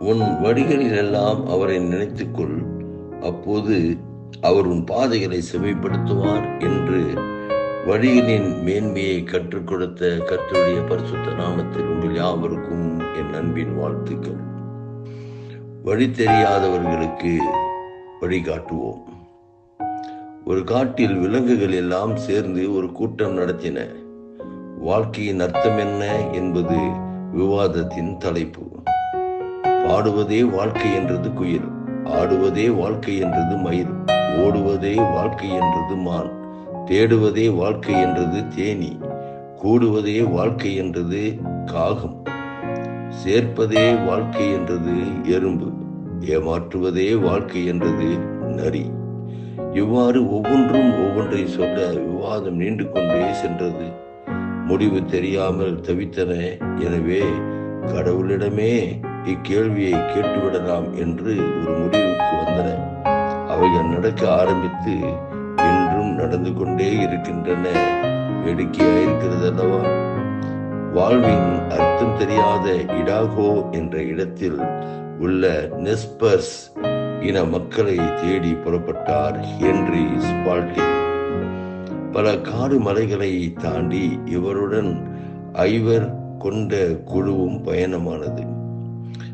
உன் வழிகளிலெல்லாம் அவரை நினைத்துக்கொள். அப்போது அவர் உன் பாதைகளை செவைப்படுத்துவார் என்று வழிகளின் மேன்மையை கற்றுக் கொடுத்த கர்த்தருடைய பரிசுத்த நாமத்தில் உங்கள் யாவருக்கும் என் அன்பின் வாழ்த்துக்கள். வழி தெரியாதவர்களுக்கு வழிகாட்டுவோம் ஒரு காட்டில் விலங்குகள் எல்லாம் சேர்ந்து ஒரு கூட்டம் நடத்தின. வாழ்க்கையின் அர்த்தம் என்ன என்பது விவாதத்தின் தலைப்பு. பாடுவதே வாழ்க்கை என்றது குயில் ஆடுவதே வாழ்க்கை என்றது மயில் ஓடுவதே வாழ்க்கை என்றது மான். தேடுவதே வாழ்க்கை என்றது தேனி. கூடுவதே வாழ்க்கை என்றது காகம். சேர்ப்பதே வாழ்க்கை என்றது எறும்பு. ஏமாற்றுவதே வாழ்க்கை என்றது நரி. இவ்வாறு ஒவ்வொன்றும் ஒவ்வொன்றை சொல்ல விவாதம் நீண்டு கொண்டே சென்றது. முடிவு தெரியாமல் தவித்தன. எனவே கடவுளிடமே இக்கேள்வியை கேட்டுவிடலாம் என்று ஒரு முடிவுக்கு வந்தன அவைகள் நடக்க ஆரம்பித்து இன்றும் நடந்து கொண்டே இருக்கின்றன. வேடிக்கையா இருக்கிறது அல்லவா வாழ்வின் அர்த்தம் தெரியாத இடாகோ என்ற இடத்தில் உள்ள நெஸ்பர்ஸ் இன மக்களை தேடி புறப்பட்டார் ஹென்றி ஸ்பால்டி பல காடு மலைகளை தாண்டி இவருடன் ஐவர் கொண்ட குழுவும் பயணமானது.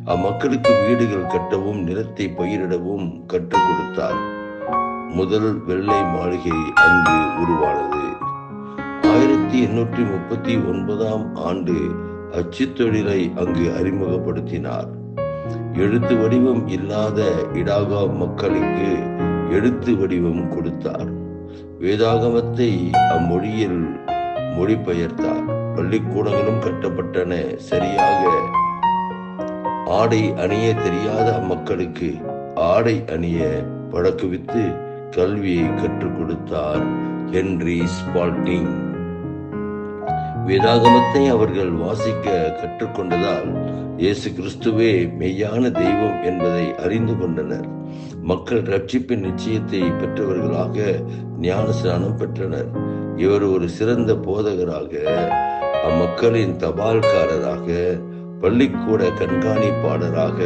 அம்மக்களுக்கு வீடுகள் கட்டவும் நிலத்தை பயிரிடவும் கற்றுக் கொடுத்தார். முதல் வெள்ளை மாளிகை அங்கு உருவானது. ஆயிரத்தி எண்ணூற்றி முப்பத்தி ஒன்பதாம் ஆண்டு அச்சுத்தொழிலை அங்கு அறிமுகப்படுத்தினார். எழுத்து வடிவம் இல்லாத இடாகா மக்களுக்கு எழுத்து வடிவம் கொடுத்தார். வேதாகமத்தை அம்மொழியில் மொழிபெயர்த்தார். பள்ளிக்கூடங்களும் கட்டப்பட்டன. சரியாக ஆடை அணிய தெரியாத மக்களுக்கு ஆடை அணிய பழக்குவித்து கல்வியை கற்றுக் கொடுத்தார் ஹென்றி ஸ்பால்டிங். வேதாகமத்தை அவர்கள் வாசிக்க கற்றுக்கொண்டதால் இயேசு கிறிஸ்துவே மெய்யான தெய்வம் என்பதை அறிந்து கொண்டனர். மக்கள் ரட்சிப்பின் நிச்சயத்தை பெற்றவர்களாக ஞான ஸ்நானம் பெற்றனர். இவர் ஒரு சிறந்த போதகராக அம்மக்களின் தபால்காரராக பள்ளிக்கூட கண்காணிப்பாளராக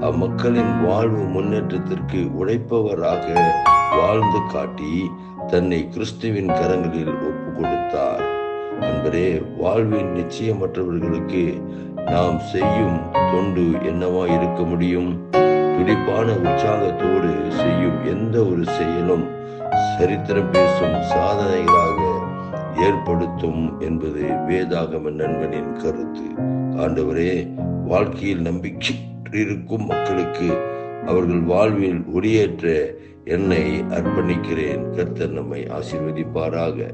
அம்மக்களின் வாழ்வு முன்னேற்றத்திற்கு உழைப்பவராக வாழ்ந்து காட்டி தன்னை கிறிஸ்துவின் கரங்களில் ஒப்பு கொடுத்தார் அன்பரே வாழ்வின் நிச்சயமற்றவர்களுக்கு நாம் செய்யும் தொண்டு என்னவா இருக்க முடியும்? துடிப்பான உற்சாகத்தோடு செய்யும் எந்த ஒரு செயலும் சரித்திரம் பேசும் சாதனைகளாக ஏற்படுத்தும் என்பது வேதாகம நண்பனின் கருத்து. ஆண்டவரே வாழ்க்கையில் நம்பிக்கை இருக்கும் மக்களுக்கு அவர்கள் வாழ்வில் ஒளியேற்ற என்னை அர்ப்பணிக்கிறேன். கர்த்தர் நம்மை ஆசீர்வதிப்பாராக.